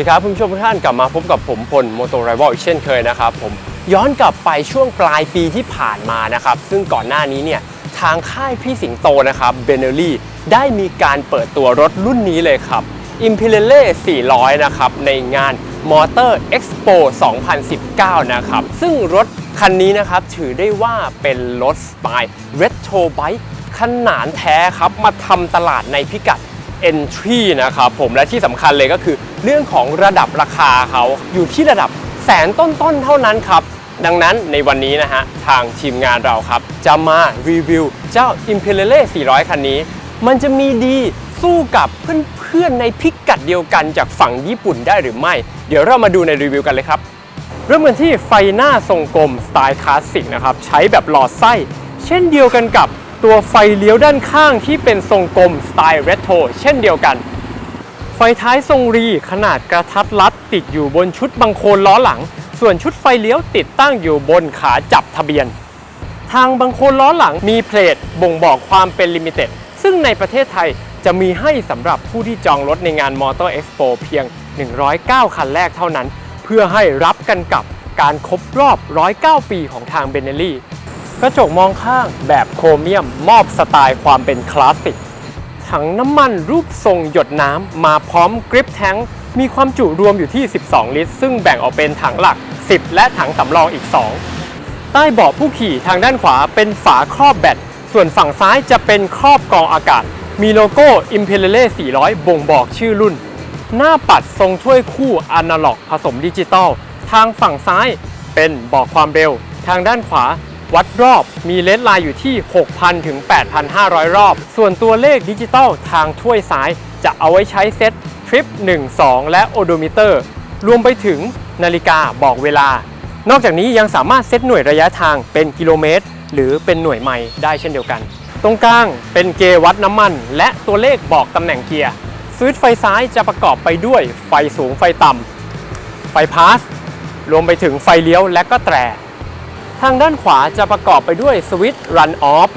สวัสดีครับคุณผู้ชมทุกท่านกลับมาพบกับผมพลโมโตไรวอลอีกเช่นเคยนะครับผมย้อนกลับไปช่วงปลายปีที่ผ่านมานะครับ ซึ่งก่อนหน้านี้เนี่ยทางค่ายพี่สิงโตนะครับเบเนอรี่ได้มีการเปิดตัวรถรุ่นนี้เลยครับ i m p e r i a l e 400 นะครับ ในงาน Motor Expo 2019 นะครับ ซึ่งรถคันนี้นะครับ ถือได้ว่าเป็นรถสไตล์ Retro Bike ขนาดแท้ครับ มาทำตลาดในพิกัด Entry นะครับผมและที่สำคัญเลยก็คือเรื่องของระดับราคาเขาอยู่ที่ระดับแสนต้นๆเท่านั้นครับดังนั้นในวันนี้นะฮะ ทางทีมงานเราครับ จะมารีวิวเจ้า i m p e r i a l 400 คันนี้ มันจะมีดีสู้กับเพื่อนๆในพิกัดเดียวกันจากฝั่งญี่ปุ่นได้หรือไม่ เดี๋ยวเรามาดูในรีวิวกันเลยครับ เริ่มกันที่ไฟหน้าทรงกลมสไตล์คลาสสิกนะครับ ใช้แบบหลอดไส้ เช่นเดียวกันกับ ตัวไฟเลี้ยวด้านข้างที่เป็นทรงกลมสไตล์เรโทรเช่นเดียวกัน ไฟท้ายทรงรีขนาดกระทัดรัดติดอยู่บนชุดบังโคลนล้อหลัง ส่วนชุดไฟเลี้ยวติดตั้งอยู่บนขาจับทะเบียน ทางบังโคลนล้อหลังมีเพลทบ่งบอกความเป็นลิมิเต็ดซึ่งในประเทศไทยจะมีให้สำหรับผู้ที่จองรถในงานมอเตอร์เอ็กซ์โปเพียง 109 คันแรกเท่านั้น เพื่อให้รับกันกับการครบรอบ 109 ปีของทางเบนเนลลี่ กระจกมองข้างแบบโครเมียมมอบสไตล์ความเป็นคลาสสิก ถังน้ำมันรูปทรงหยดน้ำมาพร้อมกริปแทงมีความจุรวมอยู่ที่ 12 ลิตร ซึ่งแบ่งออกเป็นถังหลัก 10 และถังสำรองอีก 2 ใต้เบาะผู้ขี่ทางด้านขวาเป็นฝาครอบแบต ส่วนฝั่งซ้ายจะเป็นครอบกองอากาศ มีโลโก้ i m p e r i a l e 400 บ่งบอกชื่อรุ่น หน้าปัดทรงถ้วยคู่อนาล็อกผสมดิจิตอล ทางฝั่งซ้ายเป็นบอกความเร็ว ทางด้านขวา วัดรอบ มีเลนส์ไลน์อยู่ที่ 6,000 ถึง 8,500 รอบ ส่วนตัวเลขดิจิตอลทางถ้วยซ้าย จะเอาไว้ใช้เซตทริป 1 2 และโอโดมิเตอร์ รวมไปถึงนาฬิกาบอกเวลา นอกจากนี้ยังสามารถเซตหน่วยระยะทางเป็นกิโลเมตร หรือเป็นหน่วยไมล์ได้เช่นเดียวกัน ตรงกลางเป็นเกวัดน้ำมัน และตัวเลขบอกตำแหน่งเกียร์สวิตช์ไฟซ้ายจะประกอบไปด้วยไฟสูงไฟต่ำไฟพาสรวมไปถึงไฟเลี้ยวและก็แตร ทางด้านขวาจะประกอบไปด้วยสวิตช์ run off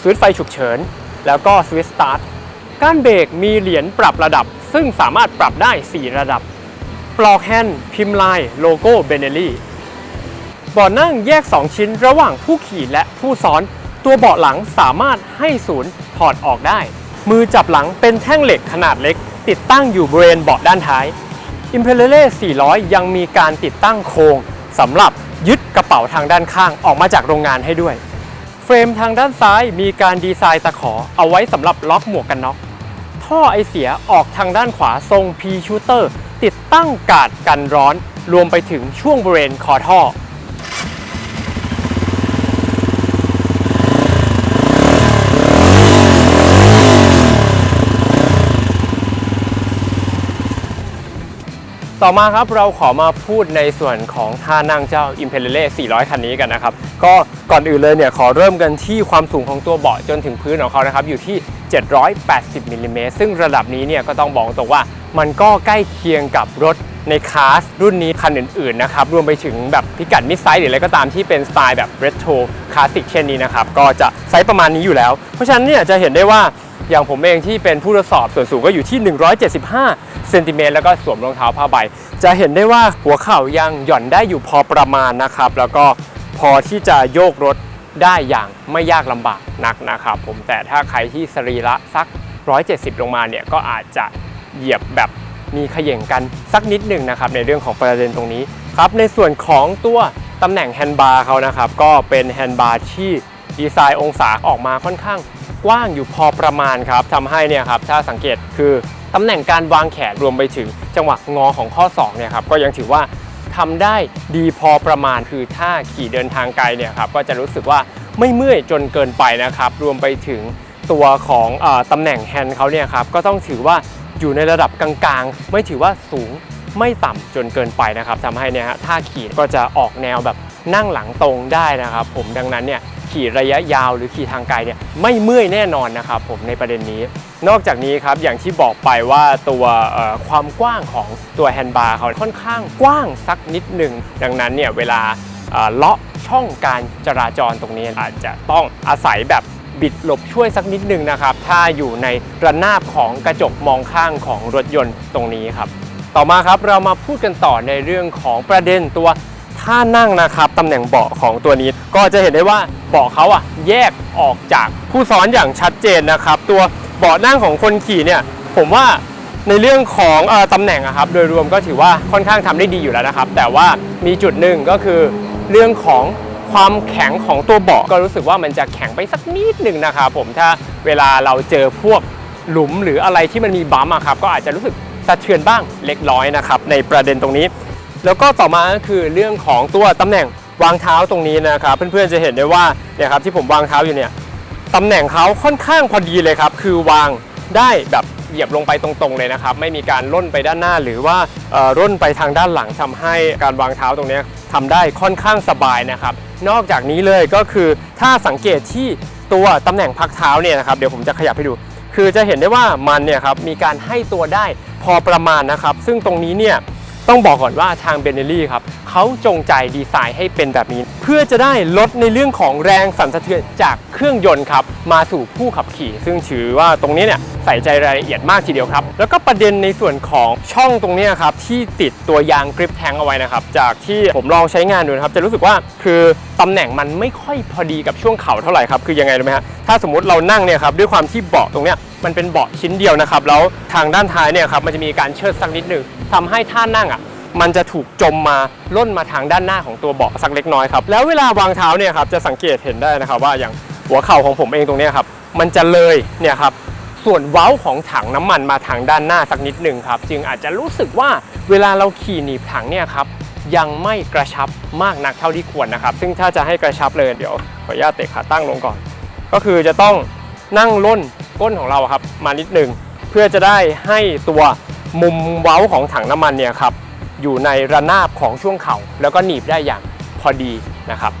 สวิตช์ไฟฉุกเฉิน แล้วก็สวิตช์ start ก้านเบรกมีเหรียญปรับระดับ ซึ่งสามารถปรับได้ 4 ระดับ ปลอกแฮนด์พิมพ์ลายโลโก้เบเนลี่เบาะนั่งแยก 2 ชิ้นระหว่างผู้ขี่และผู้ซ้อน ตัวเบาะหลังสามารถให้ศูนย์ถอดออกได้ มือจับหลังเป็นแท่งเหล็กขนาดเล็ก ติดตั้งอยู่บริเวณเบาะด้านท้าย i m p e r i a l e 400 ยังมีการติดตั้งโครงสำหรับ ยึดกระเป๋าทางด้านข้างออกมาจากโรงงานให้ด้วย เฟรมทางด้านซ้ายมีการดีไซน์ตะขอเอาไว้สำหรับล็อกหมวกกันน็อกท่อไอเสียออกทางด้านขวาทรงพีชูเตอร์ติดตั้งกาดกันร้อน รวมไปถึงช่วงบริเวณคอท่อ ต่อมาครับเราขอมาพูดในส่วนของท่านั่งเจ้า i m p e r i a l e 400 คันนี้กันนะครับ ก็ก่อนอื่นเลยเนี่ยขอเริ่มกันที่ความสูงของตัวเบาะจนถึงพื้นของเขานะครับอยู่ที่ 780มิลลิเมตรซึ่งระดับนี้เนี่ยก็ต้องบอกตรงว่ามันก็ใกล้เคียงกับรถในคลาสรุ่นนี้คันอื่นๆนะครับรวมไปถึงแบบพิกัดมิดไซส์หรืออะไรก็ตามที่เป็นสไตล์แบบเรโทรคลาสสิกเช่นนี้นะครับก็จะไซส์ประมาณนี้อยู่แล้ว เพราะฉะนั้นเนี่ยจะเห็นได้ว่า อย่างผมเองที่เป็นผู้ทดสอบส่วนสูงก็อยู่ที่ 175เซนติเมตรแล้วก็สวมรองเท้าผ้าใบ จะเห็นได้ว่าหัวเข่ายังหย่อนได้อยู่พอประมาณนะครับ แล้วก็พอที่จะโยกรถได้อย่างไม่ยากลำบากนักนะครับ ผมแต่ถ้าใครที่สรีระสัก 170 ลงมาเนี่ยก็อาจจะเหยียบแบบมีขย่งกันสักนิดหนึ่งนะครับในเรื่องของประเด็นตรงนี้ครับในส่วนของตัวตำแหน่งแฮนด์บาร์เขานะครับก็เป็นแฮนด์บาร์ที่ดีไซน์องศาออกมาค่อนข้าง กว้างอยู่พอประมาณครับทำให้เนี่ยครับถ้าสังเกตคือตำแหน่งการวางแขนรวมไปถึงจังหวะงอของข้อศอกเนี่ยครับก็ยังถือว่าทำได้ดีพอประมาณคือถ้าขี่เดินทางไกลเนี่ยครับก็จะรู้สึกว่าไม่เมื่อยจนเกินไปนะครับ รวมไปถึงตัวของออตำแหน่งแฮนด์เขาเนี่ยครับก็ต้องถือว่าอยู่ในระดับกลางๆ ไม่ถือว่าสูงไม่ต่ำจนเกินไปนะครับทำให้เนี่ยฮะท่าขี่ก็จะออกแนวแบบ นั่งหลังตรงได้นะครับ ผมดังนั้นเนี่ยขี่ระยะยาวหรือขี่ทางไกลเนี่ยไม่เมื่อยแน่นอนนะครับผมในประเด็นนี้ นอกจากนี้ครับอย่างที่บอกไปว่าตัวความกว้างของตัวแฮนด์บาร์เขาค่อนข้างกว้างสักนิดหนึ่งดังนั้นเนี่ยเวลาเอ่อเลาะช่องการจราจรตรงนี้อาจจะต้องอาศัยแบบบิดหลบช่วยสักนิดหนึ่งนะครับ ถ้าอยู่ในระนาบของกระจกมองข้างของรถยนต์ตรงนี้ครับ ต่อมาครับเรามาพูดกันต่อในเรื่องของประเด็นตัว ท่านั่งนะครับตำแหน่งเบาะของตัวนี้ ก็จะเห็นได้ว่าเบาะเขาอะแยกออกจากผู้ซ้อนอย่างชัดเจนนะครับ ตัวเบาะนั่งของคนขี่เนี่ย ผมว่าในเรื่องของอตำแหน่งอะครับ โดยรวมก็ถือว่าค่อนข้างทำได้ดีอยู่แล้วนะครับ แต่ว่ามีจุดหนึ่งก็คือเรื่องของความแข็งของตัวเบาะก็รู้สึกว่ามันจะแข็งไปสักนิดหนึ่งนะครับผมถ้าเวลาเราเจอพวกหลุมหรืออะไรที่มันมีบัมป์อะครับก็อาจจะรู้สึกสะเทือนบ้างเล็กน้อยนะครับในประเด็นตรงนี้ แล้วก็ต่อมาก็คือเรื่องของตัวตำแหน่งวางเท้าตรงนี้นะครับ เพื่อนๆจะเห็นได้ว่าเนี่ยครับที่ผมวางเท้าอยู่เนี่ยตำแหน่งเขาค่อนข้างพอดีเลยครับ คือวางได้แบบเหยียบลงไปตรงๆเลยนะครับ ไม่มีการล่นไปด้านหน้าหรือว่าเอ่อร่นไปทางด้านหลังทำให้การวางเท้าตรงนี้ยทำได้ค่อนข้างสบายนะครับ นอกจากนี้เลยก็คือถ้าสังเกตที่ตัวตำแหน่งพักเท้าเนี่ยนะครับเดี๋ยวผมจะขยับให้ดู คือจะเห็นได้ว่ามันเนี่ยครับมีการให้ตัวได้พอประมาณนะครับ ซึ่งตรงนี้เนี่ย ต้องบอกก่อนว่าทางเบเนลี่ครับเขาจงใจดีไซน์ให้เป็นแบบนี้ เพื่อจะได้ลดในเรื่องของแรงสั่นสะเทือนจากเครื่องยนต์ครับมาสู่ผู้ขับขี่ ซึ่งถือว่าตรงนี้เนี่ยใส่ใจรายละเอียดมากทีเดียวครับ แล้วก็ประเด็นในส่วนของช่องตรงนี้ครับที่ติดตัวยางกริปแทงเอาไว้นะครับ จากที่ผมลองใช้งานดูนะครับจะรู้สึกว่าคือตำแหน่งมันไม่ค่อยพอดีกับช่วงเข่าเท่าไหร่ครับคือยังไงรู้ไหมฮะถ้าสมมติเรานั่งเนี่ยครับด้วยความที่เบาะตรงเนี้ยมันเป็นเบาะชิ้นเดียวนะครับแล้วทางด้านท้ายเนี่ยครับมันจะมีการเชิดสักนิดหนึ่ง ทำให้ท่านั่งอะมันจะถูกจมมาล่นมาทางด้านหน้าของตัวเบาะสักเล็กน้อยครับแล้วเวลาวางเท้าเนี่ยครับจะสังเกตเห็นได้นะครับว่าอย่างหัวเข่าของผมเองตรงนี้ครับมันจะเลยเนี่ยครับส่วนเว้าของถังน้ำมันมาทางด้านหน้าสักนิดหนึ่งครับจึงอาจจะรู้สึกว่าเวลาเราขี่หนีบถังเนี่ยครับยังไม่กระชับมากนักเท่าที่ควรนะครับ ซึ่งถ้าจะให้กระชับเลยเดี๋ยวขออนุญาตเตะขาตั้งลงก่อน ก็คือจะต้องนั่งล่นก้นของเราครับมานิดหนึ่งเพื่อจะได้ให้ตัว มุมเว้าของถังน้ำมันเนี่ยครับอยู่ในระนาบของช่วงเข่าแล้วก็หนีบได้อย่างพอดีนะครับ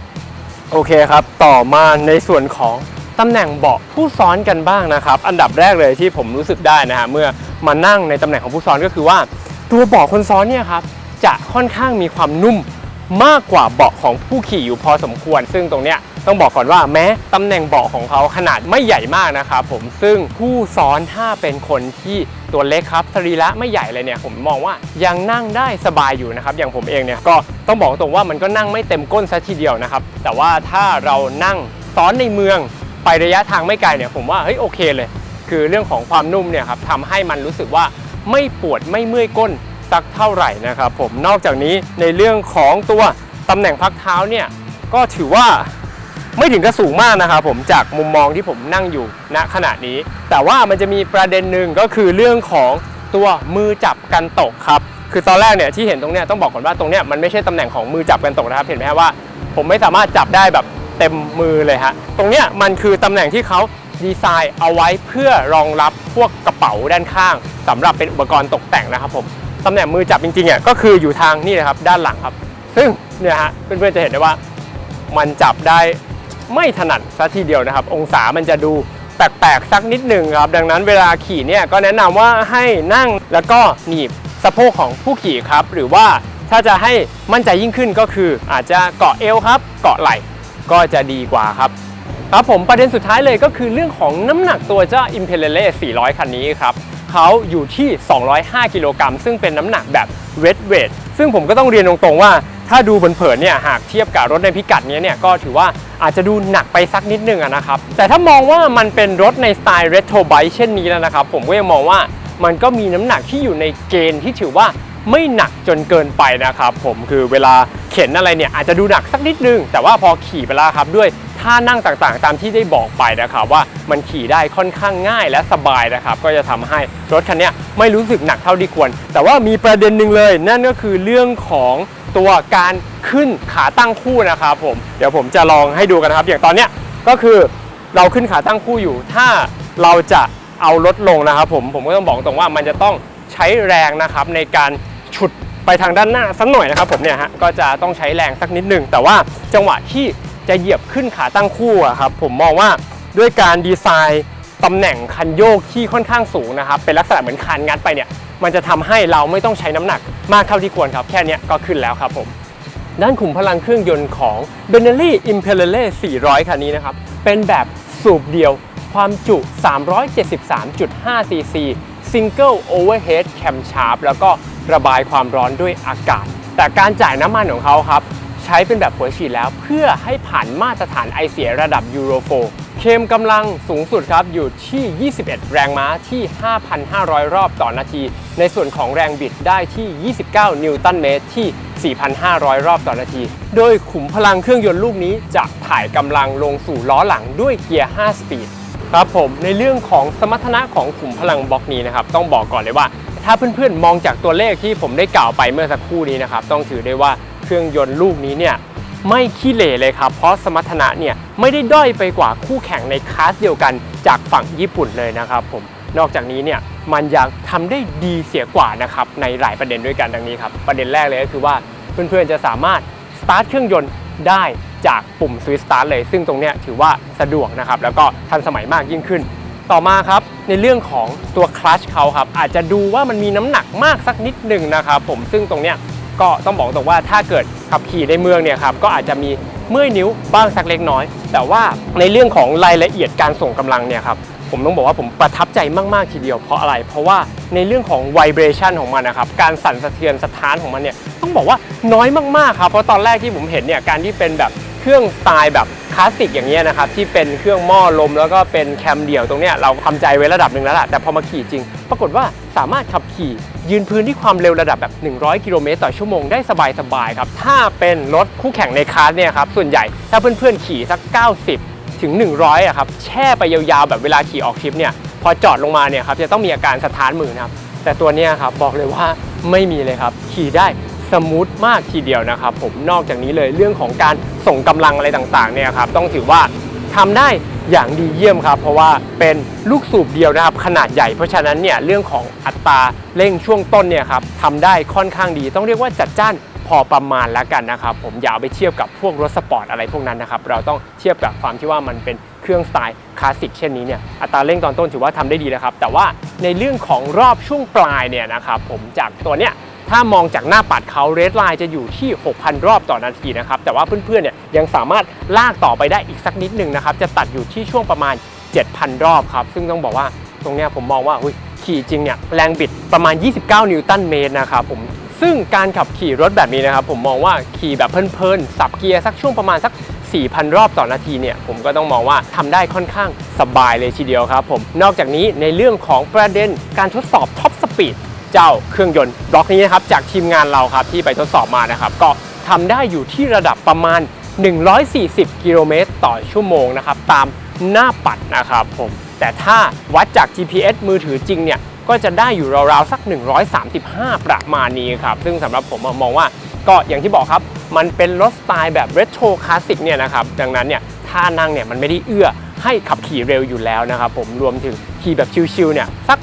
โอเคครับต่อมาในส่วนของตำแหน่งเบาะผู้ซ้อนกันบ้างนะครับ อันดับแรกเลยที่ผมรู้สึกได้นะฮะเมื่อมานั่งในตำแหน่งของผู้ซ้อนก็คือว่า ตัวเบาะคนซ้อนเนี่ยครับจะค่อนข้างมีความนุ่ม มากกว่าเบาะของผู้ขี่อยู่พอสมควร ซึ่งตรงเนี้ยต้องบอกก่อนว่าแม้ตำแหน่งเบาะของเขาขนาดไม่ใหญ่มากนะครับผมซึ่งผู้ซ้อนถ้าเป็นคนที่ตัวเล็กครับสรีระไม่ใหญ่เลยเนี่ยผมมองว่ายังนั่งได้สบายอยู่นะครับ อย่างผมเองเนี่ยก็ต้องบอกตรงว่ามันก็นั่งไม่เต็มก้นซะทีเดียวนะครับแต่ว่าถ้าเรานั่งซ้อนในเมืองไประยะทางไม่ไกลเนี่ยผมว่าเฮ้ยโอเคเลย คือเรื่องของความนุ่มเนี่ยครับทำให้มันรู้สึกว่าไม่ปวดไม่เมื่อยก้น สักเท่าไหร่นะครับผมนอกจากนี้ในเรื่องของตัวตำแหน่งพักเท้าเนี่ยก็ถือว่าไม่ถึงกับสูงมากนะครับผมจากมุมมองที่ผมนั่งอยู่ณขณะนี้ แต่ว่ามันจะมีประเด็นหนึ่งก็คือเรื่องของตัวมือจับกันตกครับคือตอนแรกเนี่ยที่เห็นตรงเนี้ยต้องบอกก่อนว่าตรงเนี้ยมันไม่ใช่ตำแหน่งของมือจับกันตกนะครับ เห็นไหมฮะว่า ผมไม่สามารถจับได้แบบเต็มมือเลยฮะตรงเนี้ยมันคือตำแหน่งที่เขาดีไซน์เอาไว้เพื่อรองรับพวกกระเป๋าด้านข้างสำหรับเป็นอุปกรณ์ตกแต่งนะครับผม ตำแหน่งมือจับจริงๆอะก็คืออยู่ทางนี่นะครับด้านหลังครับ ซึ่งเนี่ยฮะเพื่อนๆจะเห็นได้ว่ามันจับได้ไม่ถนัดซะทีเดียวนะครับ องศามันจะดูแปลกๆสักนิดหนึ่งครับ ดังนั้นเวลาขี่เนี่ยก็แนะนำว่าให้นั่งแล้วก็หนีบสะโพกของผู้ขี่ครับ หรือว่าถ้าจะให้มั่นใจยิ่งขึ้นก็คือ อาจจะเกาะเอวครับ เกาะไหล่ก็จะดีกว่าครับครับผมประเด็นสุดท้ายเลยก็คือเรื่องของน้ำหนักตัวเจ้า i m p e r i a l e 400 คันนี้ครับ เขาอยู่ที่ 205 กิโลกรัมซึ่งเป็นน้ำหนักแบบ red weight ซึ่งผมก็ต้องเรียนตรงๆว่า ถ้าดูเผินๆเนี่ยหากเทียบกับรถในพิกัดนี้เนี่ยก็ถือว่าอาจจะดูหนักไปสักนิดนึงนะครับ แต่ถ้ามองว่ามันเป็นรถในสไตล์ retro bike เช่นนี้แล้วนะครับ ผมก็ยังมองว่ามันก็มีน้ำหนักที่อยู่ในเกณฑ์ที่ถือว่าไม่หนักจนเกินไปนะครับผมคือเวลาเข็นอะไรเนี่ยอาจจะดูหนักสักนิดนึง แต่ว่าพอขี่ไปแล้วครับด้วย ท่านั่งต่างๆ ตามที่ได้บอกไปนะครับว่ามันขี่ได้ค่อนข้างง่ายและสบายนะครับ ก็จะทำให้รถคันนี้ไม่รู้สึกหนักเท่าที่ควร แต่ว่ามีประเด็นหนึ่งเลย นั่นก็คือเรื่องของตัวการขึ้นขาตั้งคู่นะครับผมเดี๋ยวผมจะลองให้ดูกันนะครับ อย่างตอนเนี้ยก็คือเราขึ้นขาตั้งคู่อยู่ ถ้าเราจะเอารถลงนะครับผมผมก็ต้องบอกตรงว่ามันจะต้องใช้แรงนะครับในการฉุดไปทางด้านหน้าสักหน่อยนะครับผมเนี่ยฮะก็จะต้องใช้แรงสักนิดหนึงแต่ว่าจังหวะที่ จะเหยียบขึ้นขาตั้งคู่อะครับผมมองว่าด้วยการดีไซน์ตำแหน่งคันโยกที่ค่อนข้างสูงนะครับเป็นลักษณะเหมือนคันงัดไปเนี่ยมันจะทำให้เราไม่ต้องใช้น้ำหนักมากเท่าที่ควรครับ แค่นี้ก็ขึ้นแล้วครับผมด้านขุมพลังเครื่องยนต์ของ Benelli Imperiale 400 คันนี้นะครับ เป็นแบบสูบเดียวความจุ 373.5 cc Single Overhead Camshaft แล้วก็ระบายความร้อนด้วยอากาศ แต่การจ่ายน้ำมันของเขาครับ ใช้เป็นแบบหัวฉีดแล้วเพื่อให้ผ่านมาตรฐานไอเสียระดับยูโรโฟเคมกำลังสูงสุดครับอยู่ที่ 21 แรงม้าที่ 5,500 รอบต่อนาที ในส่วนของแรงบิดได้ที่ 29 นิวตันเมตรที่ 4,500 รอบต่อนาที โดยขุมพลังเครื่องยนต์ลูกนี้จะถ่ายกำลังลงสู่ล้อหลังด้วยเกียร์ 5 สปีดครับผมในเรื่องของสมรรถนะของขุมพลังบล็อกนี้นะครับต้องบอกก่อนเลยว่า ถ้าเพื่อนๆมองจากตัวเลขที่ผมได้กล่าวไปเมื่อสักครู่นี้นะครับต้องถือได้ว่า เครื่องยนต์ลูกนี้เนี่ยไม่ขี้เหร่เลยครับ เพราะสมรรถนะเนี่ยไม่ได้ด้อยไปกว่าคู่แข่งในคลาสเดียวกันจากฝั่งญี่ปุ่นเลยนะครับผม นอกจากนี้เนี่ยมันยังทำได้ดีเสียกว่านะครับในหลายประเด็นด้วยกันดังนี้ครับประเด็นแรกเลยก็คือว่าเพื่อนๆจะสามารถสตาร์ทเครื่องยนต์ได้จากปุ่ม Swift Start เลย ซึ่งตรงเนี้ยถือว่าสะดวกนะครับแล้วก็ทันสมัยมากยิ่งขึ้น ต่อมาครับในเรื่องของตัวคลัชเขาครับอาจจะดูว่ามันมีน้ำหนักมากสักนิดหนึ่งนะครับผมซึ่งตรงเนี้ย ก็ต้องบอกตรงว่าถ้าเกิดขับขี่ในเมืองเนี่ยครับก็อาจจะมีเมื่อยนิ้วบ้างสักเล็กน้อย แต่ว่าในเรื่องของรายละเอียดการส่งกำลังเนี่ยครับผมต้องบอกว่าผมประทับใจมากๆทีเดียวเพราะอะไร เพราะว่าในเรื่องของไวเบรชันของมันนะครับการสั่นสะเทือนสะท้านของมันเนี่ยต้องบอกว่าน้อยมากๆครับเพราะตอนแรกที่ผมเห็นเนี่ยการที่เป็นแบบ เครื่องสไตล์แบบคลาสสิกอย่างเงี้ยนะครับที่เป็นเครื่องหม้อลมแล้วก็เป็นแคมเดี่ยวตรงเนี้ยเราทำใจไว้ระดับหนึ่งแล้วล่ะแต่พอมาขี่จริง ปรากฏว่าสามารถขับขี่ยืนพื้นที่ความเร็วระดับแบบ 100 กิโลเมตรต่อชั่วโมงได้สบายๆครับถ้าเป็นรถคู่แข่งในคลาสเนี่ยครับส่วนใหญ่ถ้าเพื่อนๆขี่สัก 90 ถึง 100อะครับแช่ไปยาวๆแบบเวลาขี่ออกทริปเนี่ยพอจอดลงมาเนี่ยครับจะต้องมีอาการสะท้านมือนะครับแต่ตัวเนี้ยครับบอกเลยว่าไม่มีเลยครับขี่ได้ สมูทมากทีเดียวนะครับผมนอกจากนี้เลยเรื่องของการส่งกำลังอะไรต่างๆเนี่ยครับต้องถือว่าทำได้อย่างดีเยี่ยมครับ เพราะว่าเป็นลูกสูบเดียวนะครับ ขนาดใหญ่เพราะฉะนั้นเนี่ยเรื่องของอัตราเร่งช่วงต้นเนี่ยครับทำได้ค่อนข้างดี ต้องเรียกว่าจัดจ้านพอประมาณแล้วกันนะครับผมอย่าเอาไปเทียบกับพวกรถสปอร์ตอะไรพวกนั้นนะครับเราต้องเทียบกับความที่ว่ามันเป็นเครื่องสไตล์คลาสสิกเช่นนี้เนี่ยอัตราเร่งตอนต้นถือว่าทำได้ดีแล้วครับแต่ว่าในเรื่องของรอบช่วงปลายเนี่ยนะครับผมจากตัวเนี้ย ถ้ามองจากหน้าปัดเขาเรดไลน์จะอยู่ที่ 6,000 รอบต่อนาทีนะครับ แต่ว่าเพื่อนๆเนี่ยยังสามารถลากต่อไปได้อีกสักนิดหนึ่งนะครับ จะตัดอยู่ที่ช่วงประมาณ 7,000 รอบครับ ซึ่งต้องบอกว่าตรงเนี้ยผมมองว่าขี่จริงเนี่ยแรงบิดประมาณ 29 นิวตันเมตรนะครับผมซึ่งการขับขี่รถแบบนี้นะครับผมมองว่าขี่แบบเพลินๆสับเกียร์สักช่วงประมาณสัก 4,000 รอบต่อนาทีเนี่ยผมก็ต้องมองว่าทำได้ค่อนข้างสบายเลยทีเดียวครับผมนอกจากนี้ในเรื่องของประเด็นการทดสอบท็อปสปีด เจ้าเครื่องยนต์บล็อกนี้นะครับจากทีมงานเราครับที่ไปทดสอบมานะครับ ก็ทำได้อยู่ที่ระดับประมาณ 140 กิโลเมตรต่อชั่วโมงนะครับตามหน้าปัดนะครับผมแต่ถ้าวัดจาก GPS มือถือจริงเนี่ยก็จะได้อยู่ราวๆสัก 135 ประมาณนี้ครับ ซึ่งสำหรับผมมองว่าก็อย่างที่บอกครับ มันเป็นรถสไตล์แบบเรโทรคลาสสิกเนี่ยนะครับ ดังนั้นเนี่ยท่านั่งเนี่ยมันไม่ได้เอื้อให้ขับขี่เร็วอยู่แล้วนะครับผมรวมถึง ขี่แบบชิลๆเนี่ยสัก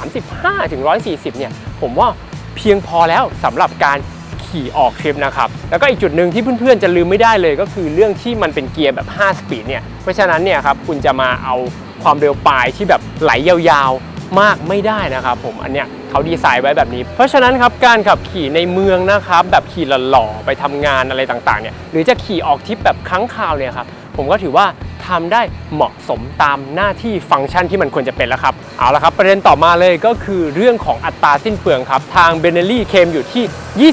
135ถึง140 เนี่ยผมว่าเพียงพอแล้วสำหรับการขี่ออกทริปนะครับ แล้วก็อีกจุดหนึ่งที่เพื่อนๆจะลืมไม่ได้เลยก็คือเรื่องที่มันเป็นเกียร์แบบ 5 สปีดเนี่ย เพราะฉะนั้นเนี่ยครับคุณจะมาเอาความเร็วปลายที่แบบไหลยาวๆมากไม่ได้นะครับผมอันเนี้ยเขาดีไซน์ไว้แบบนี้ เพราะฉะนั้นครับการขับขี่ในเมืองนะครับแบบขี่หล่อๆไปทำงานอะไรต่างๆเนี่ยหรือจะขี่ออกทริปแบบครั้งคราวเนี่ยครับผมก็ถือว่า ทำได้เหมาะสมตามหน้าที่ฟังก์ชันที่มันควรจะเป็นแล้วครับ เอาละครับประเด็นต่อมาเลยก็คือเรื่องของอัตราสิ้นเปลืองครับ ทางเบเนลี่เคมอยู่ที่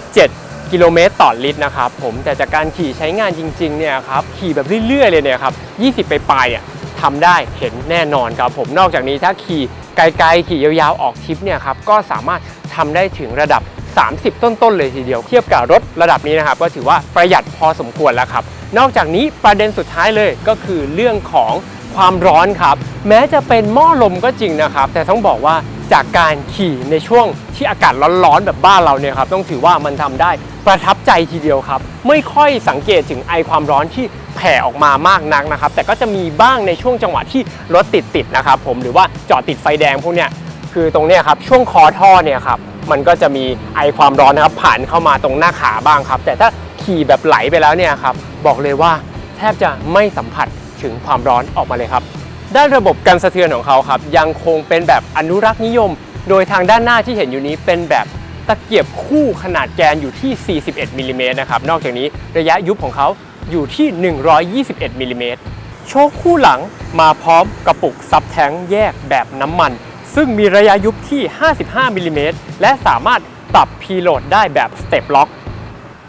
27.7กิโลเมตรต่อลิตรนะครับผมแต่จากการขี่ใช้งานจริงๆเนี่ยครับขี่แบบเรื่อยๆเลยเนี่ยครับ20 ไปปลายเนี่ยทำได้เห็นแน่นอนครับผมนอกจากนี้ถ้าขี่ไกลๆขี่ยาวๆออกทริปเนี่ยครับก็สามารถทำได้ถึงระดับ 30 ต้นๆเลยทีเดียว เทียบกับรถระดับนี้นะครับก็ถือว่าประหยัดพอสมควรแล้วครับ นอกจากนี้ประเด็นสุดท้ายเลยก็คือเรื่องของความร้อนครับ แม้จะเป็นหม้อลมก็จริงนะครับ แต่ต้องบอกว่าจากการขี่ในช่วงที่อากาศร้อนๆแบบบ้านเราเนี่ยครับต้องถือว่ามันทำได้ประทับใจทีเดียวครับ ไม่ค่อยสังเกตถึงไอความร้อนที่แผ่ออกมามากนักนะครับ แต่ก็จะมีบ้างในช่วงจังหวะที่รถติดติดๆนะครับผมหรือว่าจอดติดไฟแดงพวกเนี้ยคือตรงเนี้ยครับช่วงคอท่อเนี่ยครับมันก็จะมีไอความร้อนนะครับผ่านเข้ามาตรงหน้าขาบ้างครับ แต่ถ้าขี่แบบไหลไปแล้วเนี่ยครับ บอกเลยว่าแทบจะไม่สัมผัสถึงความร้อนออกมาเลยครับ ด้านระบบกันสะเทือนของเขาครับ ยังคงเป็นแบบอนุรักษ์นิยม โดยทางด้านหน้าที่เห็นอยู่นี้เป็นแบบตะเกียบคู่ขนาดแกนอยู่ที่ 41มิลลิเมตรนะครับ นอกจากนี้ระยะยุบของเขาอยู่ที่ 121มิลลิเมตรโชคคู่หลังมาพร้อมกระปุกซับแท้งแยกแบบน้ำมัน ซึ่งมีระยะยุบที่ 55มิลลิเมตรและสามารถปรับพีโหลดได้แบบสเต็ปล็อก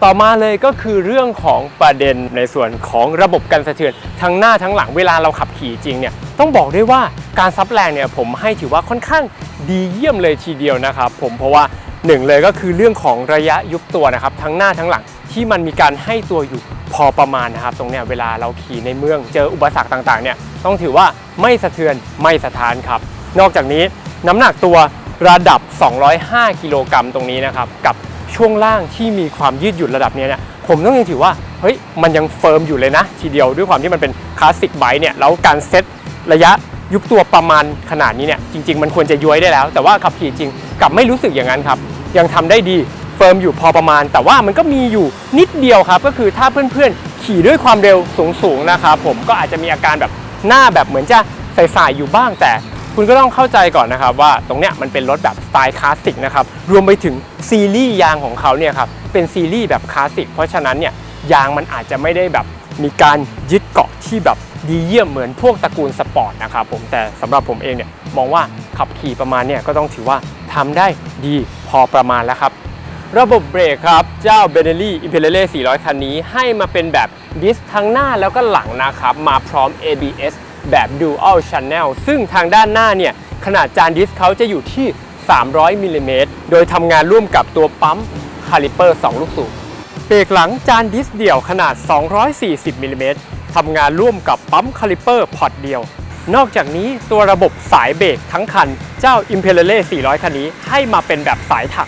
ต่อมาเลยก็คือเรื่องของประเด็นในส่วนของระบบกันสะเทือนทั้งหน้าทั้งหลังเวลาเราขับขี่จริงเนี่ยต้องบอกได้วยว่าการซับแรงเนี่ยผมให้ถือว่าค่อนข้างดีเยี่ยมเลยทีเดียวนะครับผมเพราะว่าหนึ่งเลยก็คือเรื่องของระยะยุบตัวนะครับทั้งหน้าทั้งหลังที่มันมีการให้ตัวอยู่พอประมาณนะครับ ตรงเนี้ยเวลาเราขี่ในเมืองเจออุปสรรคต่างๆเนี่ยต้องถือว่าไม่สะเทือนไม่สะท้านครับ นอกจากนี้น้ำหนักตัวระดับ 205 กิโลกรัมตรงนี้นะครับกับ ช่วงล่างที่มีความยืดหยุ่นระดับนี้เนี่ยผมต้องยังถือว่าเฮ้ยมันยังเฟิร์มอยู่เลยนะ ทีเดียวด้วยความที่มันเป็นคลาสสิกไบค์เนี่ยแล้วการเซตระยะยุบตัวประมาณขนาดนี้เนี่ยจริง ๆ มันควรจะย้วยได้แล้ว แต่ว่าขับขี่จริงกลับไม่รู้สึกอย่างนั้นครับ ยังทำได้ดีเฟิร์มอยู่พอประมาณ แต่ว่ามันก็มีอยู่นิดเดียวครับ ก็คือถ้าเพื่อนๆ ขี่ด้วยความเร็วสูงๆนะครับผมก็อาจจะมีอาการแบบหน้าแบบเหมือนจะใส่ๆอยู่บ้างแต่ คุณก็ต้องเข้าใจก่อนนะครับว่าตรงเนี้ยมันเป็นรถแบบสไตล์คลาสสิกนะครับรวมไปถึงซีรีส์ยางของเขาเนี่ยครับเป็นซีรีส์แบบคลาสสิกเพราะฉะนั้นเนี่ยยางมันอาจจะไม่ได้แบบมีการยึดเกาะที่แบบดีเยี่ยมเหมือนพวกตระกูลสปอร์ตนะครับผมแต่สำหรับผมเองเนี่ยมองว่าขับขี่ประมาณเนี่ยก็ต้องถือว่าทำได้ดีพอประมาณแล้วครับ ระบบเบรกครับ เจ้า b e n e l l i Imperiale 400 คันนี้ให้มาเป็นแบบดิสทั้งหน้าแล้วก็หลังนะครับ มาพร้อม ABS แบบ Dual Channel ซึ่งทางด้านหน้าเนี่ย ขนาดจานดิสเขาจะอยู่ที่ 300มิลลิเมตรโดยทำงานร่วมกับตัวปั๊มคาลิเปอร์ 2 ลูกสูบเบรกหลังจานดิสเดี่ยวขนาด 240มิลลิเมตรทำงานร่วมกับปั๊มคาลิเปอร์พอร์ตเดียว นอกจากนี้ตัวระบบสายเบรกทั้งคันเจ้า i m p e r a l e 400 คันนี้ให้มาเป็นแบบสายถัก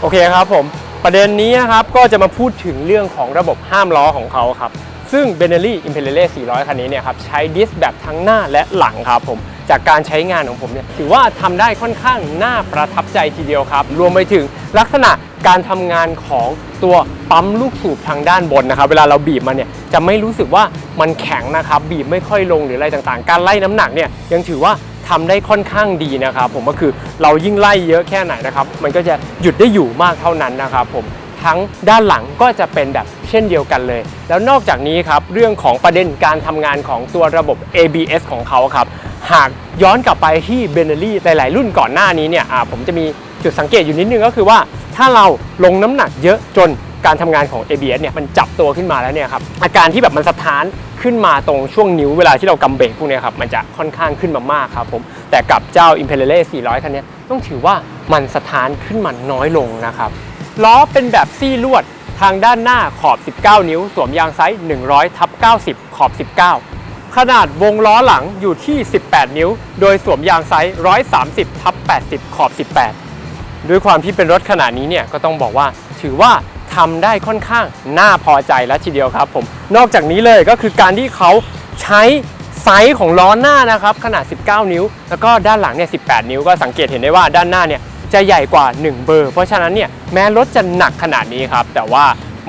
โอเคครับผม ประเด็นนี้นะครับก็จะมาพูดถึงเรื่องของระบบห้ามล้อของเขาครับ ซึ่ง b e n e l l i Imperiale 400 คันนี้เนี่ยครับใช้ดิสแบบทั้งหน้าและหลังครับผมจากการใช้งานของผมเนี่ยถือว่าทำได้ค่อนข้างน่าประทับใจทีเดียวครับ รวมไปถึงลักษณะการทำงานของตัวปั๊มลูกสูบทางด้านบนนะครับเวลาเราบีบมันเนี่ยจะไม่รู้สึกว่ามันแข็งนะครับบีบไม่ค่อยลงหรืออะไรต่างๆ การไล่น้ำหนักเนี่ยยังถือว่าทำได้ค่อนข้างดีนะครับผมก็คือเรายิ่งไล่เยอะแค่ไหนนะครับมันก็จะหยุดได้อยู่มากเท่านั้นนะครับผมทั้งด้านหลังก็จะเป็นแบบ เช่นเดียวกันเลย แล้วนอกจากนี้ครับเรื่องของประเด็นการทำงานของตัวระบบ ABS ของเขาครับหากย้อนกลับไปที่ b e n e l l i หลาย ๆ รุ่นก่อนหน้านี้เนี่ยผมจะมีจุดสังเกตอยู่นิดนึงก็คือว่า ถ้าเราลงน้ำหนักเยอะจนการทำงานของ ABS เนี่ยมันจับตัวขึ้นมาแล้วเนี่ยครับอาการที่แบบมันสะท้านขึ้นมาตรงช่วงนิ้วเวลาที่เรากำเบรกพวกนี้ครับมันจะค่อนข้างขึ้นมามากครับผมแต่กับเจ้า i m p e r i a l 400 คันนี้ต้องถือว่ามันสะท้านขึ้นมาน้อยลงนะครับล้อเป็นแบบซี่ลวด ทางด้านหน้าขอบ 19 นิ้ว สวมยางไซส์100ทับ90 ขอบ 19 ขนาดวงล้อหลังอยู่ที่ 18 นิ้ว โดยสวมยางไซส์130ทับ80 ขอบ 18 ด้วยความที่เป็นรถขนาดนี้เนี่ยก็ต้องบอกว่าถือว่าทำได้ค่อนข้างน่าพอใจแล้วทีเดียวครับผม นอกจากนี้เลยก็คือการที่เขาใช้ไซส์ของล้อหน้านะครับขนาด 19 นิ้ว แล้วก็ด้านหลังเนี่ย 18 นิ้วก็สังเกตเห็นได้ว่าด้านหน้าเนี่ย จะใหญ่กว่า 1 เบอร์ เพราะฉะนั้นเนี่ยแม้รถจะหนักขนาดนี้ครับ แต่ว่า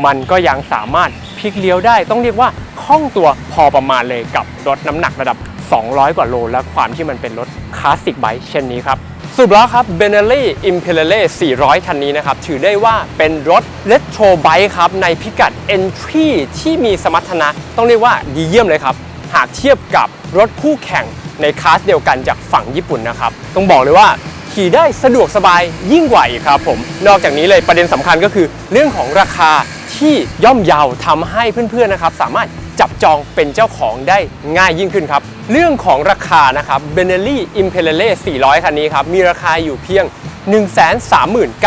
มันก็ยังสามารถพลิกเลี้ยวได้ ต้องเรียกว่าคล่องตัวพอประมาณเลยกับรถน้ำหนักระดับ 200 กว่าโล และความที่มันเป็นรถคลาสสิกไบค์เช่นนี้ครับสรุปแล้วครับ b e n e l l i Imperiale 400 คันนี้นะครับ ถือได้ว่าเป็นรถ Retro Bike ครับ ในพิกัด Entry ที่มีสมรรถนะ ต้องเรียกว่าดีเยี่ยมเลยครับ หากเทียบกับรถคู่แข่งในคลาสเดียวกันจากฝั่งญี่ปุ่นนะครับ ต้องบอกเลยว่า ขี่ได้สะดวกสบายยิ่งกว่าอีกครับผม นอกจากนี้เลยประเด็นสำคัญก็คือ เรื่องของราคาที่ย่อมเยาวทำให้เพื่อนๆนะครับ สามารถจับจองเป็นเจ้าของได้ง่ายยิ่งขึ้นครับ เรื่องของราคานะครับ b e n e l l i Imperiale 400 คันนี้ครับ มีราคาอยู่เพียง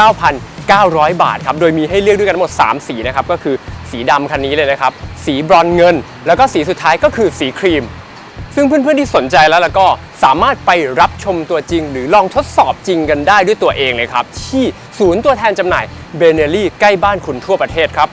139,900 บาทครับ โดยมีให้เลือกด้วยกันหมด 3 สีนะครับ ก็คือสีดำคันนี้เลยนะครับ สีบรอนเงิน แล้วก็สีสุดท้ายก็คือสีครีม ซึ่งเพื่อนๆที่สนใจแล้วแล้วก็สามารถไปรับชมตัวจริง หรือลองทดสอบจริงกันได้ด้วยตัวเองเลยครับ ที่ศูนย์ตัวแทนจำหน่ายเบเนลี่ใกล้บ้านคุณทั่วประเทศครับ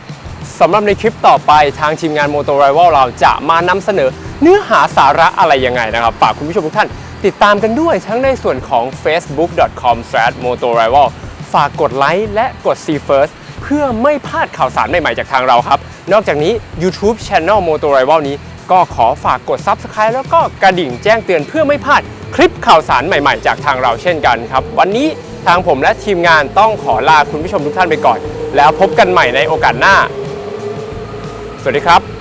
สำหรับในคลิปต่อไปทางทีมงาน Motor Rival เราจะมานำเสนอเนื้อหาสาระอะไรยังไงนะครับ ฝากคุณผู้ชมทุกท่าน ติดตามกันด้วยทั้งในส่วนของ facebook.com/motorrival ฝากกดไลค์และกด See First เพื่อไม่พลาดข่าวสารใหม่ๆจากทางเราครับ นอกจากนี้ YouTube Channel Motorival นี้ ก็ขอฝากกด Subscribe แล้วก็กระดิ่งแจ้งเตือนเพื่อไม่พลาดคลิปข่าวสารใหม่ ๆ จากทางเราเช่นกันครับ วันนี้ทางผมและทีมงานต้องขอลาคุณผู้ชมทุกท่านไปก่อน แล้วพบกันใหม่ในโอกาสหน้า สวัสดีครับ